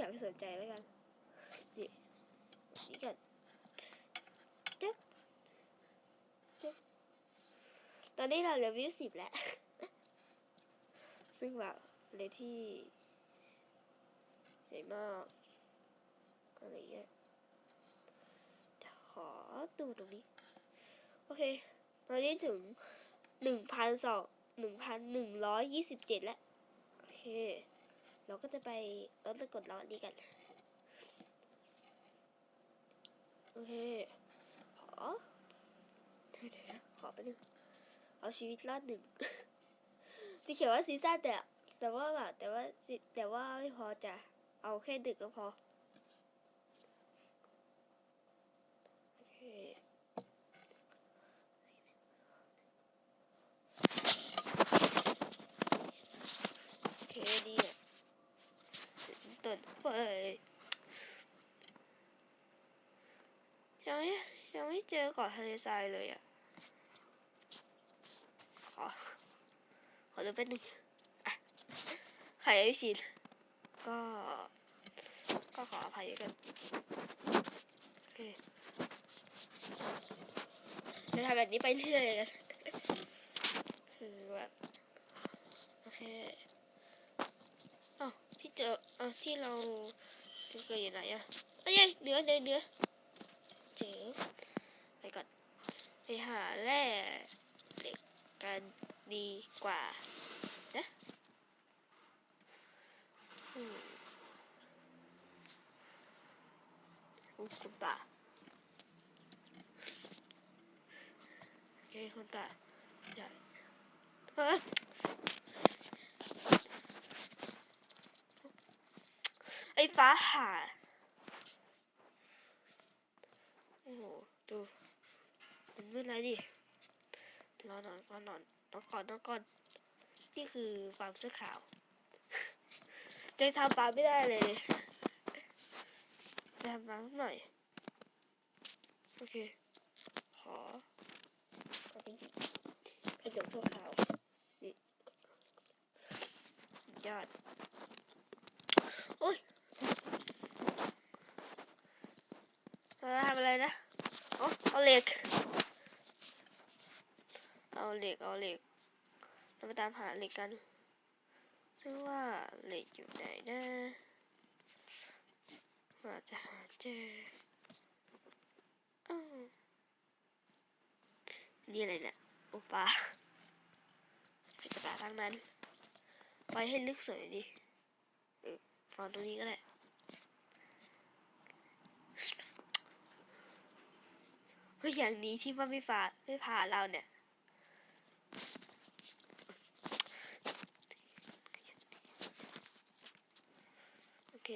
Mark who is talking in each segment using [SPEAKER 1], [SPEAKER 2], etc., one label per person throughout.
[SPEAKER 1] อย่าไปสนใจแล้วกันนี่นี่กันจ๊บจ๊บตอนนี้เราเหลือวิวสิบแล้ว ซึ่งแบบเลยที่ใหญ่มากอะไรเงี้ยขอดูตรงนี้ โอเค ตอนนี้ถึงหนึ่งพันสองหนึ่งพันหนึ่งร้อยยี่สิบเจ็ดแล้ว โอเค เราก็จะไปเรากดเราอันนี้กัน โอเค ขอเดี๋ยวเดี๋ยวขอไปหนึ่งเอาชีวิตรอดหนึ่งที่เขียนว่าซีซั่นแต่แต่ว่าแบบแต่ว่าแต่ว่าไม่พอจะเอาแค่ดึกก็พอ โอเค โอเคดีอะต้น ไปยังไม่ยังไม่เจอเกาะทะเลทรายเลยอะ ขอ ขอดูแป๊บนึงอะใครไม่ชินก็ ก็ขออภัยกันโอเคจะทำแบบนี้ไปเรื่อยๆกันคือแบบ โอเค ออ้าวที่เราเจออยู่ไหนอะเอ้ยเนื้อเนื้อเนื้อเจอไปก่อนไปหาแร่เหล็กกันดีกว่านะอืมโอ้คุณป่าโอเคคุณป่าได้เฮ้ยไอ้ ฟ้าผ่าโอ้โหดูมันมืดอะไรดิรอนอนก่อนนอนนอนก่อนนอนก่อนนี่คือฟาร์มเสื้อขาวจะทำฟาร์มไม่ได้เลยจะทำฟาร์มหน่อยโอเคขอขอเป็นกระจกเสื้อขาวนี่ยอด โอ้ย เรา ทำอะไรนะโอ้เอาเหล็ก เอาเหล็ก เอาเหล็ก เราไปตามหาเหล็กกัน ซึ่งว่าเหล็กอยู่ไหนนะว่าจะหาเจออ้าวนี่อะไรเนี่ยโอปาเป็นกระดาษทั้งนั้นไว้ให้ลึกสวยดิเออฟังตรงนี้ก็ได้ ก็อย่างนี้ที่ว่าไม่พาไม่พาเราเนี่ยโอเค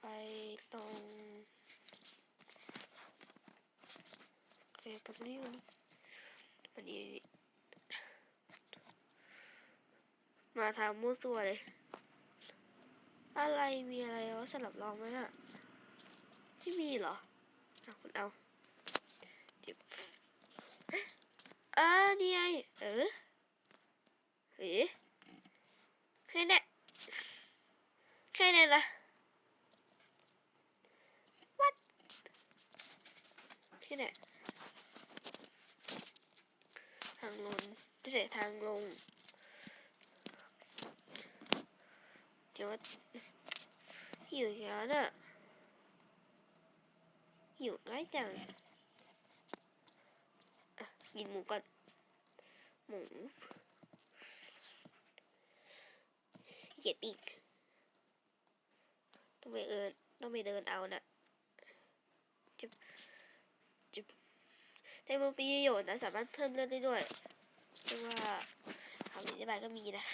[SPEAKER 1] ไปตรงโอเคไปตรงนี้วันนี้วันนี้มาทางมั่วซั่วเลย อะไรมีอะไรวะสลับลองไหมน่ะไม่มีเหรอเอาคุณเอาจิบ อ่านี่ไงเออเอ๋แค่นี้แค่นี้ละวัดแค่นี้ทางลงจะเสียทางลงเดี๋ยวหิวแล้วน่ะหิวง่ายจังกินหมูก่อน หมูเหยียดอีก ต้องไปเอินต้องไปเดินเอาน่ะจุบจุบแต่มันมีประโยชน์นะ สามารถเพิ่มเลือดได้ด้วยซึ่งว่าคำอธิบายก็มีนะ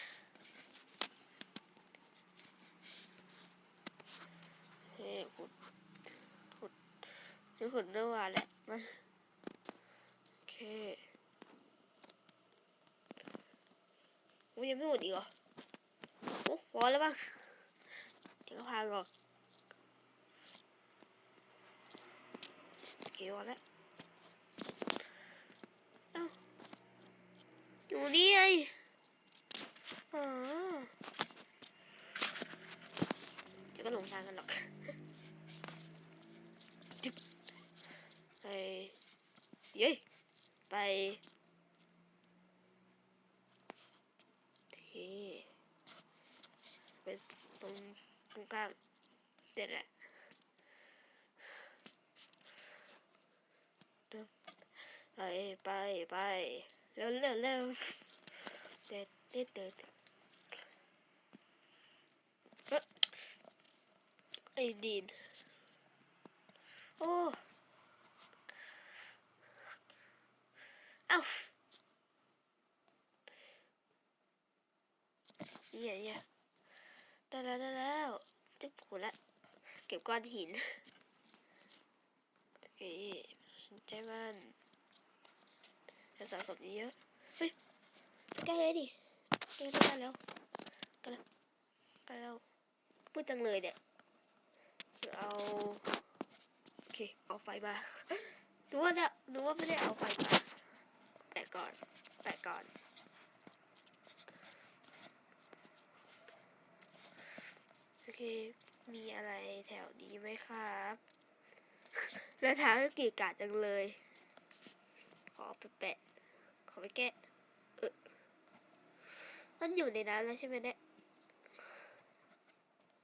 [SPEAKER 1] เฮ้ยขุดขุดจะขุดเมื่อวาแหละมาโอเค มันยังไม่หมดอีกเหรอโอ้พอแล้วบ้างเดี๋ยวก็พาหรอกโอเคพอแล้วอยู่นี่ไงจะก็หลงทางกันหรอกไปเย้ไป ไปตรงตรงกลางเด็ดแหละไปไป ได้แล้วได้แล้วจิ๊บหัวละเก็บก้อนหิน โอเคสนใจมันจะสะสมเยอะเฮ้ยใกล้เลยดิใกล้ได้แล้วใกล้แล้วใกล้แล้วพูดจังเลยเนี่ยเดี๋ยวเอาโอเคเอาไฟมาดูว่าจะดูว่าไม่ได้เอาไฟมาแปะก่อนแปะก่อน โอ เค มีอะไรแถวนี้ไหมครับ แล้วทางก็เกีกาดจังเลย ขอไปแปะ ขอไปแกะ เออมันอยู่ในนั้นแล้วใช่ไหมเนี่ย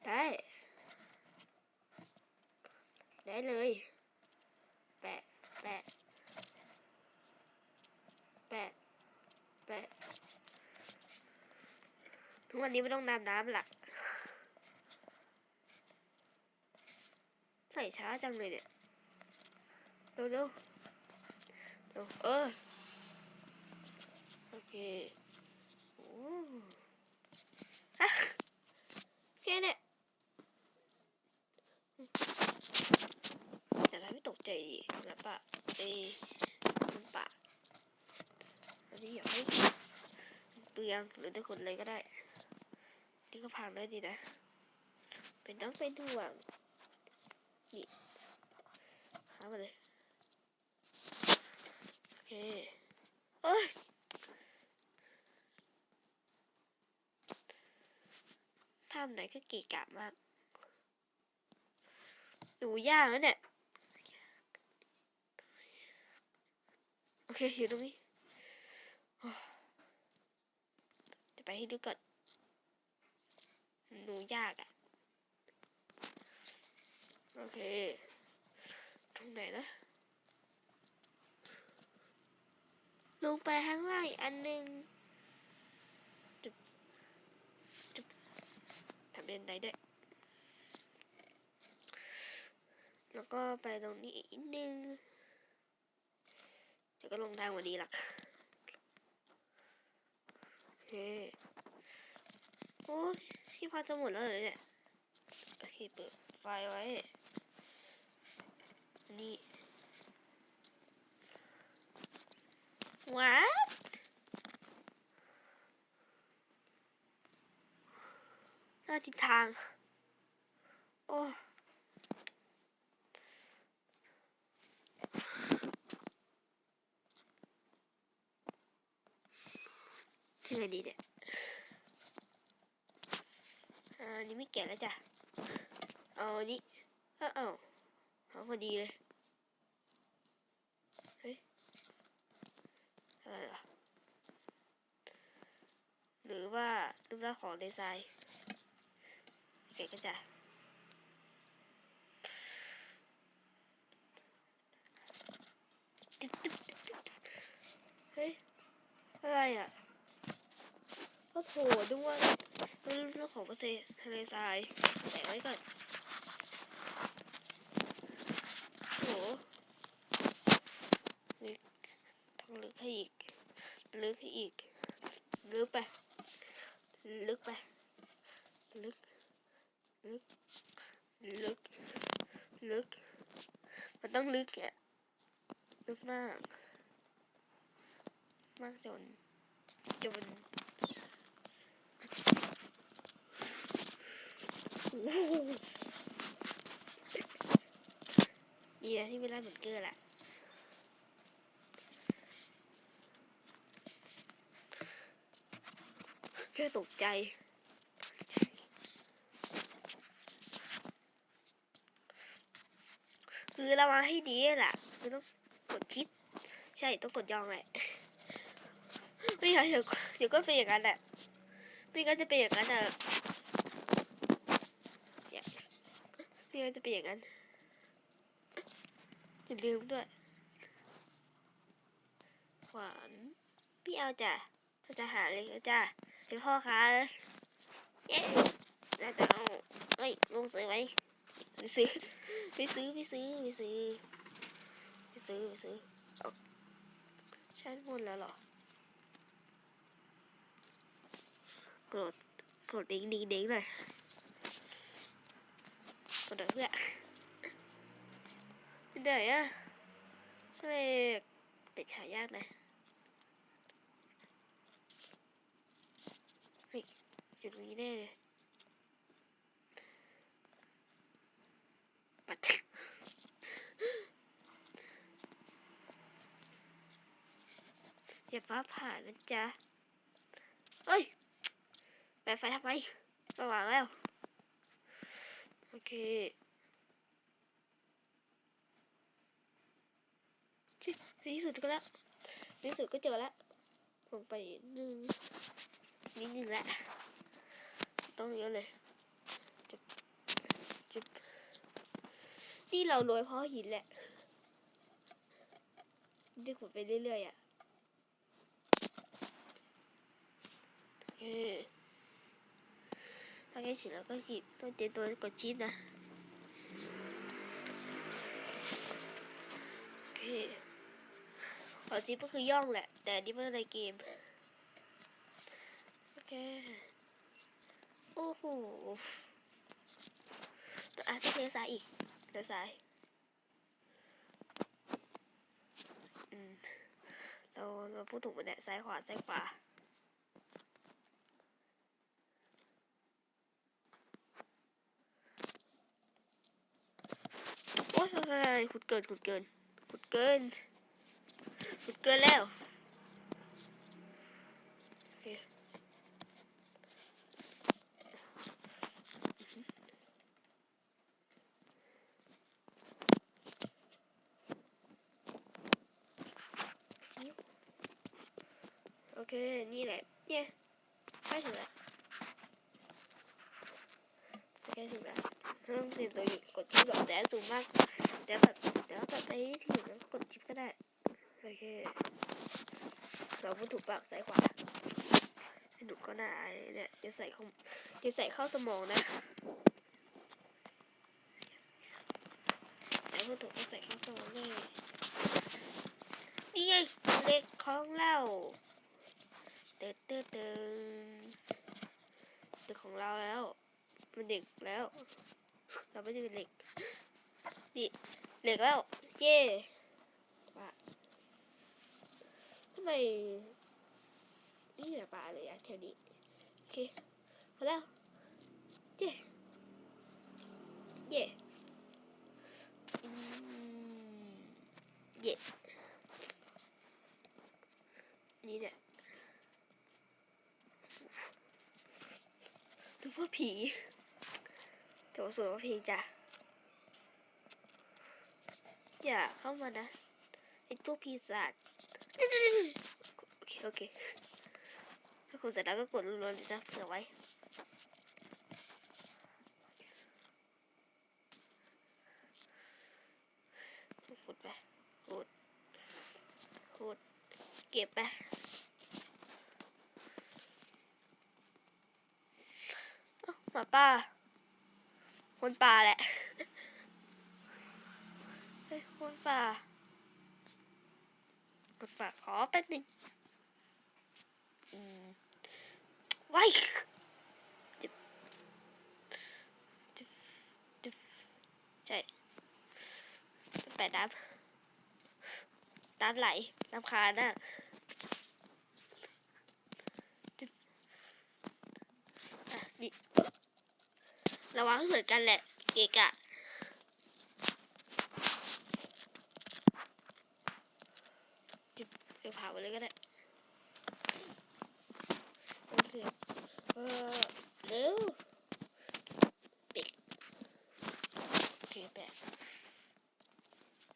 [SPEAKER 1] ได้ ได้เลย แปะ แปะ แปะ แปะ ทุกวันนี้ไม่ต้องนำน้ำหลัก ใส่ช้าจังเลยเนี่ยเร็วเร็วเร็วเออโอเคโอ้ฮะแค่เนี่ยแต่เราไม่ตกใจดินะปะไอ้มันปะอันนี้อยากให้เปลืองหรือจะขนเลยก็ได้ นี่ก็พังได้ดีนะ เป็นต้องเป็นห่วง นี่ข้ามมาเลย โอเคเอ้ยทำไหนก็เกะกะมาก ดูยากแล้วเนี่ย โอเคอยู่ตรงนี้ จะไปให้ดูก่อน ดูยากอะ่ะ โอเค ตรงไหนนะ ลงไปข้างล่างอีกอันหนึ่งจุดจุดทำเป็นไดด้ แล้วก็ไปตรงนี้อีกนิดนึงเดี๋ยวก็ลงทางวันนี้หลักโอเค โอ้ยที่พอจะหมดแล้วเหรอเนี่ย โอเค เปิดไฟไว้ นนี้ What น้าทิศทาง โอ้ที่ไหนดีเนี่ยอ่าอันนี้ไม่แก่แล้วจ้ะ เอาอันนี้ เอ้าเอาเอาพอดีเลย เฮ้ย อะไรล่ะ หรือว่ารูปร่างของดีไซน์เก๋ก็จะเฮ้ย อะไรอะก็โถด้วยรูปร่างของเกษตรทะเลทรายแปะไว้ก่อนโหลึกต้องลึกให้อีก ลึกอีก ลึกไป ลึกไป ลึก ลึก ลึก ลึก มันต้องลึกอะลึกมาก มากจน จนดีนะที่ไม่ได้เหมือนเกอร์แหละ แค่ตกใจคือเรามาให้ดีแหละคือต้องกดชิปใช่ต้องกดยองแหละไม่งั้นเดี๋ยวเดี๋ยวก็เป็นอย่างนั้นแหละไม่งั้นจะเป็นอย่างนั้นอะไม่งั้นจะเป็นอย่างนั้นอย่าลืมด้วยขวานพี่เอาจ้ะเราจะหาเลยก็จ้ะ เป็นพ่อค้าเย้แล้วจะเอาเอ้ยลุงซื้อไหมไม่ซื้อไม่ซื้อไม่ซื้อไม่ซื้อไม่ซื้อไม่ซื้อเอาใช้หมดแล้วหรอโกรธโกรธดิ้งดิ้งดิ้งหน่อยกดหน่อยเพื่อเดี๋ยวอะทำไมติดขายากนะเฮ้ย จุดนี้แน่เลยปัดอย่าฟ้าผ่านะจ๊ะเอ้ยแปะไฟทำไมสว่างแล้ว โอเคในที่สุดก็แล้วในที่สุดก็เจอแล้วลงไปหนึ่งนิดหนึ่งแล้ว ต้องเยอะเลยจิบจิบนี่เรารวยเพราะหินแหละได้ขุดไปเรื่อยๆอะโอเคถ้าแค่ฉีดแล้วก็ฉีดต้องเตรียมตัวกดชีสนะโอเคขอชีสก็คือย่องแหละ แต่อันนี่ไม่ในเกม โอเค โอ้โหอะต้องเลี้ยวซ้ายอีกเลี้ยวซ้ายอืมเราเราพูดถูกไหมเนี่ยซ้ายขวาซ้ายขวาโอ้ยขุดเกินขุดเกินขุดเกินขุดเกินแล้ว โอนี่แหละ เนี่ยใกล้ถึงแล้วใกล้ถึงแล้วต้องเตรียมตัวอยู่กดที่แบบแต่สูงมากเดี๋ยวแบบเดี๋ยวแบบไปที่อื่นแล้วกดชิปก็ได้โอเคเราพูดถูกปากซ้ายขวาดูก็ได้เนี่ยจะใส่เข้าจะใส่เข้าสมองนะแล้วพูดถูกก็ใส่เข้าสมองนี่นี่ไงเล็กของเรา เติร์ดเตเติร์ดของเราแล้ว มันเด็กแล้ว เราไม่ได้เป็นเหล็กนี่เหล็กแล้ว เย่ว่าทำไมนี่แหละปลาเลยอะแค่นี้ โอเคพอแล้ว เย่เย่อืมเย่นี่แหละ นึกผีแต่ว่าส่วนว่าผีจ้ะ อย่าเข้ามานะ ไอตัวผีสัตว์โอเค โอเค ถ้าคุณเสร็จแล้วก็กดรัวๆเลยจ้ะเผื่อไว้ ขุดไปขุดขุดเก็บไปเอ้าหมา ป่าคนป่าแหละเฮ้ยคนป่าคนป่าขอแป๊บหนึงอืมไว้จิบจิบจิบใช่แปดน้ำน้ำไหลน้ำคานน่ะ ระวังเหมือนกันแหละ เกกะไปเผาเลยก็ได้โอเคเออร็วปิดโอเคแปะ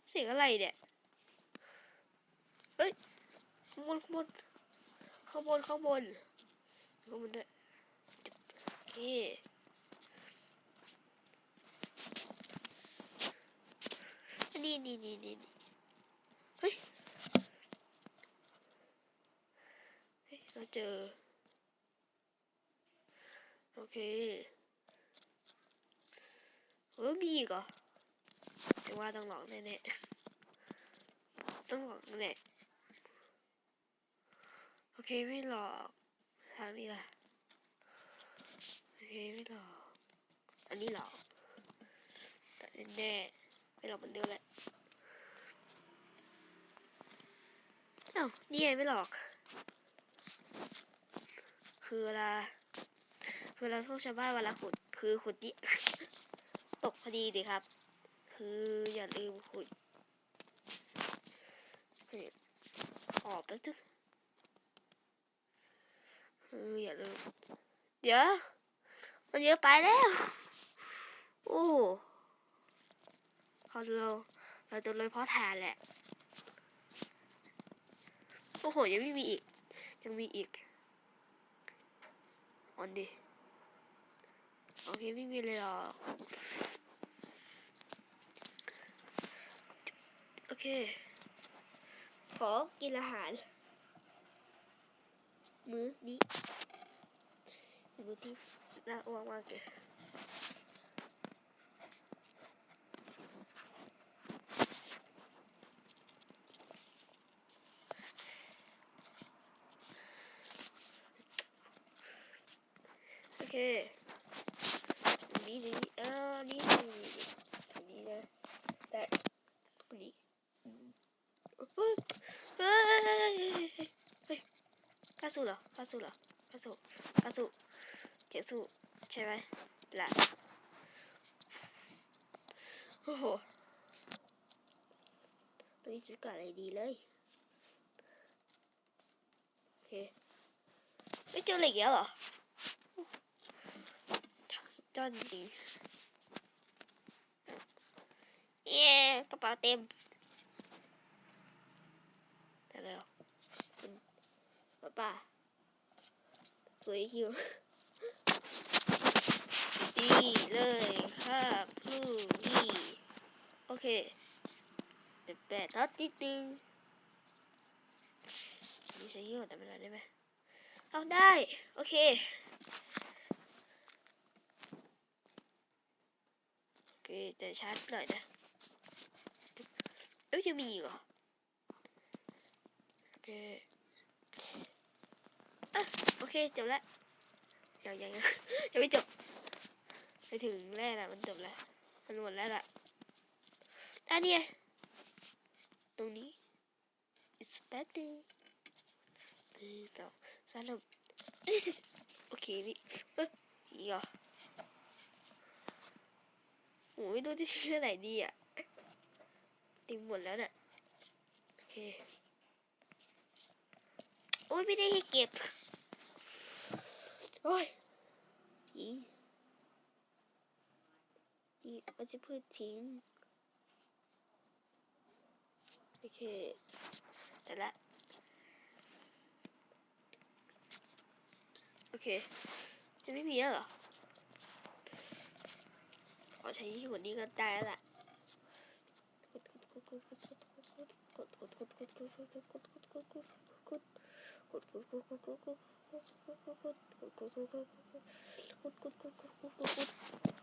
[SPEAKER 1] เสียงอะไรเนี่ย เฮ้ยขบวนขบวนขบวนขบวนขบวนด้วยนี่ ดีดีดีดีเฮ้ยเฮ้ยราเจอ โอเคเออมีอีกเหรอแต่ว่าต้องหลอกแน่ๆต้องหลอกแน่โอเคไม่หลอกทางนี้ล่ะโอเคไม่หลอก อันนี้หลอกแต่แน่ไม่หลอกเหมือนเดิมแหละ อ้านี่ไงไม่หลอก คือเวลาคือเราพวกชาวบ้านเวลาขุด คือขุดนี่ตกพอดีเลยครับ คืออย่าลืมขุดหอบแล้วทึกคืออย่าลืม เดี๋ยว มันเยอะไปแล้ว โอ้เราเราจะเลยเพราะทนแหละ โอ้โห ยังไม่มีอีก ยังมีอีกออนดิโอเคไม่มีเลยหรอโอเค ขอกินอาหาร มื้อนี้มื้อที่น่าอ้วมากเก๋ 数了，发数了，发数，发数，结束，切完，来，哦，我一直搞来你嘞，OK，你做嚟嘢咯，真啲，耶，個爆點。 วยคิวดีเลยค่ะบลูกดีโอเคแต่แปดทัดติดมีใช้เยอะแต่ไม่ได้ได้ไหมเอาได้ โอเคโอเคแต่ชาร์จหน่อยนะเอ้ยจะมีอีกเหรอโอเค โอเคจบแล้วยังยังยังไม่จบไปถึงแรกละมันจบแล้วมันหมดแล้วล่ะอันนี้ตรงนี้ it's better ต่อสรุปโอเคนี่เฮ้ยยอโอ้ยดูที่ที่อไหนดีอะติมหมดแล้วน่ะโอเคโอ้ยไม่ได้เก็บ จะพืชทิ้ง โอเคแต่ละ โอเคจะไม่มีแล้วเหรอขอใช้ที่กดนี้ก็ได้แล้วล่ะ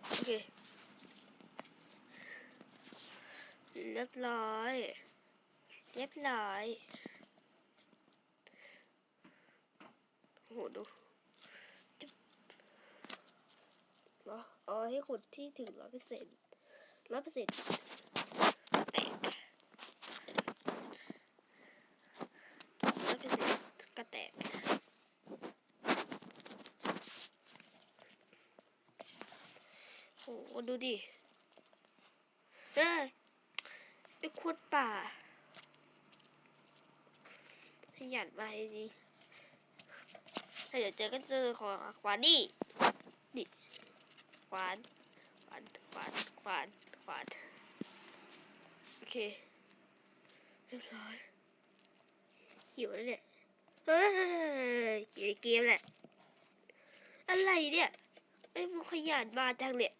[SPEAKER 1] โอเค เรียบร้อย เรียบร้อยโหดูจุ๊บเนาะเอาให้ขุดที่ถึงร้อยเปอร์เซ็นต์ร้อยเปอร์เซ็นต์ร้อยเปอร์เซ็นต์ก็แตกโหดูดิเออ คุดป่า ขยันมาจริงถ้าเดี๋ยวเจอก็เจอของขวานนี่ดิขวานขวานขวานขวานขวานโอเคเรียบร้อยหิวแล้วเนี่ยเฮ้ยอยู่ในเกมแหละ อะไรเนี่ยไอ้พวกขยันมาจังเนี่ย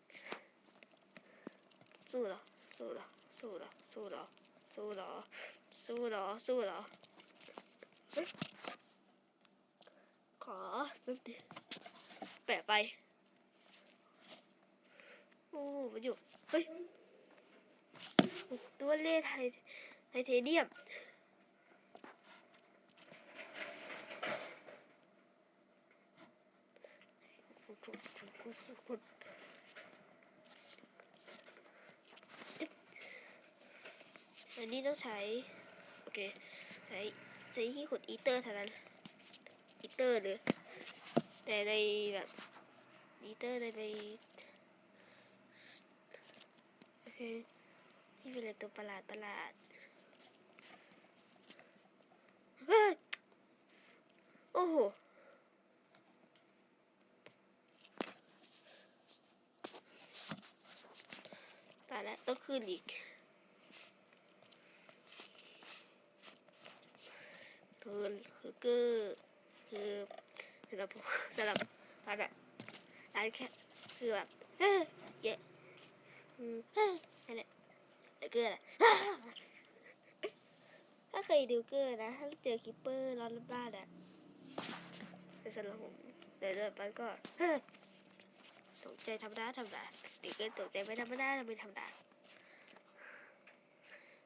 [SPEAKER 1] สู้เหรอสู้เหรอ สู้เหรอสู้เหรอสู้เหรอสู้เหรอสู้เหรอเฮ้ยขอแป๊บเดียวแปะไปโอ้มันอยู่เฮ้ยโอ้ตัวเล่ไทยไทเทเนียม อันนี้ต้องใช้ โอเค ใช้ใช้ที่ขุดอีเตอร์เท่านั้นอีเตอร์หรือแต่ในแบบอีเตอร์ในไปโอเคนี่เป็นอะไรตัวประหลาดประหลาดเฮ้โอ้โหตายแล้วต้องขึ้นอีก คือคือคือคือสำหรับสำหรับร้านแบบร้านแค่คือแบบเฮ้ยเยอะอืมเฮ้ยนั่นแหละแล้เกลือแหละถ้าเคยดูเกอร์นะ ถ้าเจอคิปเปอร์ร้อนบ้านอะแต่สำหรับผมแต่สำหรับมันก็เฮ้ยตกใจธรรมดาธรรมดาเด็กก็ตกใจไม่ธรรมดาไม่ธรรมดา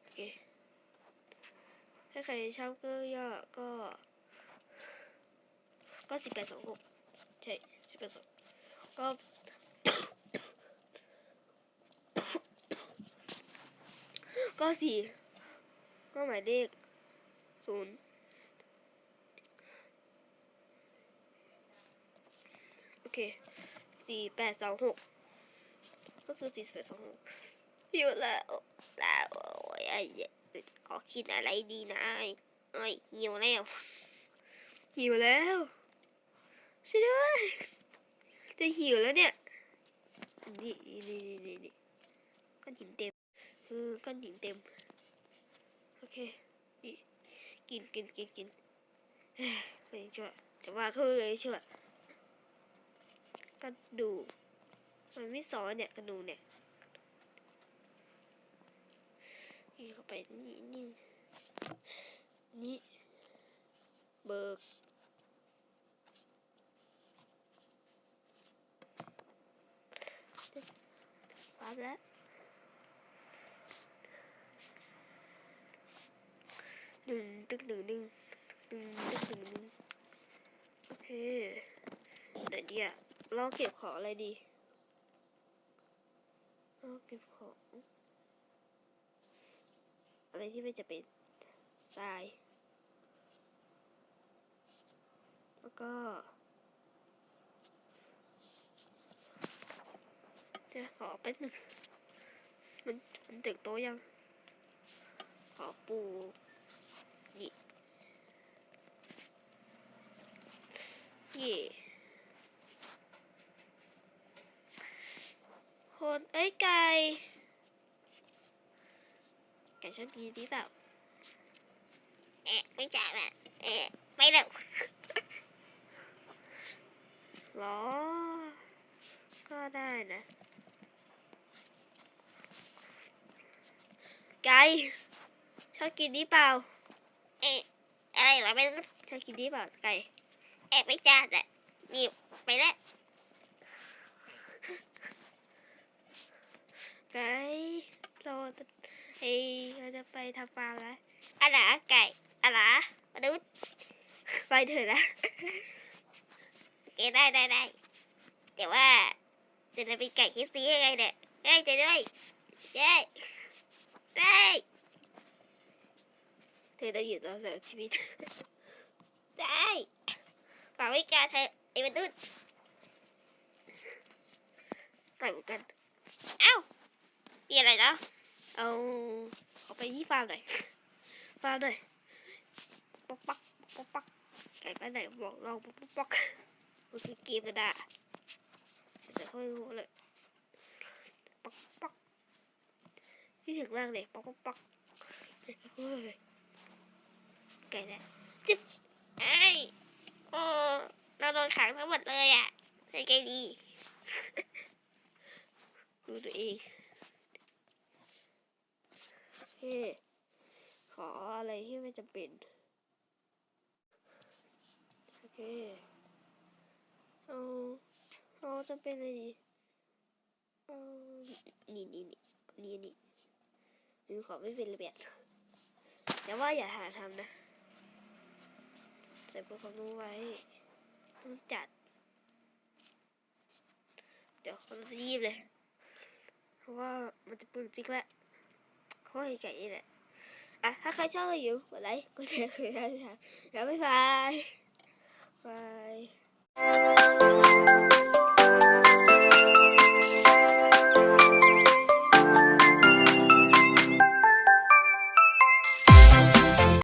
[SPEAKER 1] โอเค ถ้าใครชอบก็ย่อก็ ก็สิบแปดสองหกใช่สิบแปดสองก็ก็สี่ก็หมายเลขศูนย์โอเคสี่แปดสองหกก็คือสี่แปดสองหกอยู่แล้วแล้วโอ้ยไอ้ ขอคิดอะไรดีนะไอ้ไอ้ยหิวแล้วหิวแล้วช่วยด้วยจะหิวแล้วเนี่ยนี่นี่นี่นี่นี่ก้อนหินเต็มเออก้อนหินเต็มโอเคนี่กินกินกินกินเฮ้ยไม่ช่วยแต่ว่าเขาเลยช่วยกระดูกมันไม่ซ้อนเนี่ยกระดูกเนี่ย นี่เข้าไปนี่นี่นี่เบิกปั๊บแล้วหนึ่งตึกหนึ่งหนึ่งหนึ่งตึกหนึ่งหนึ่งโอเคเดี๋ยวเดี๋ยวลองเก็บของอะไรดีลองเก็บของ อะไรที่ไม่จะเป็นทราย แล้วก็จะขอแป๊บหนึ่งมันมันถึงโตยัง ขอปูนี่เย่คนเอ้ยไก่ ไก่ชอบกินดีเปล่าเอ๊ะไม่จ่ายแบบเอ๊ะไม่เร็วหรอ ก็ได้นะ ไก่ชอบกินดีเปล่า เอ๊ะอะไรเหรอไม่รู้ชอบกินดีเปล่าไก่เอ๊ะไม่จ่ายแต่นี่ไปแล้ว ไก่รอ เฮ้ยเราจะไป ทำฟาร์มแล้วอะไรไก่อะไรมาดูไปเถอะนะโอเคได้ได้ได้แต่ว่าจะได้เป็นไก่คิฟซียังไงเนี่ยเฮ้ยเจะด้วยเย้เฮ้เธอได้อยู่ต่อเสียชีวิตได้ฝากไว้แกเธอไอ้มนุษย์ต่อยเหมือนกันเอ้ามีอะไรเนาะ เอาขอไปที่ฟาร์มหน่อยฟาร์มหน่อยป๊อกป๊อกป๊อกป๊อกไก่ไปไหนบอกลองป๊อกป๊อกป๊อกมันคือเกมกระดาษแต่ค่อยรู้เลยป๊อกป๊อกที่ถึงมากเลยป๊อกป๊อกป๊อกไก่นจิ๊บไอ้โอ้เราโดนขังทั้งหมดเลยอะเป็นไงดีดูตัวเอง เค ขออะไรที่ไม่จำเป็น โอเค เอา เอาจะเป็นอะไรดี เอา นี่นี่นี่นี่นี่หรือขอไม่เป็นระเบียบแต่ว่าอย่าหาทำนะ ใส่พวกความรู้ไว้ ต้องจัด เดี๋ยวเราจะยีบเลย เพราะว่ามันจะปึงจิกแล้ว ข้อไก่นี่แหละอะถ้าใครชอบก็อยู่กดไลค์กดแชร์กดติดตามแล้วบ๊ายบายบาย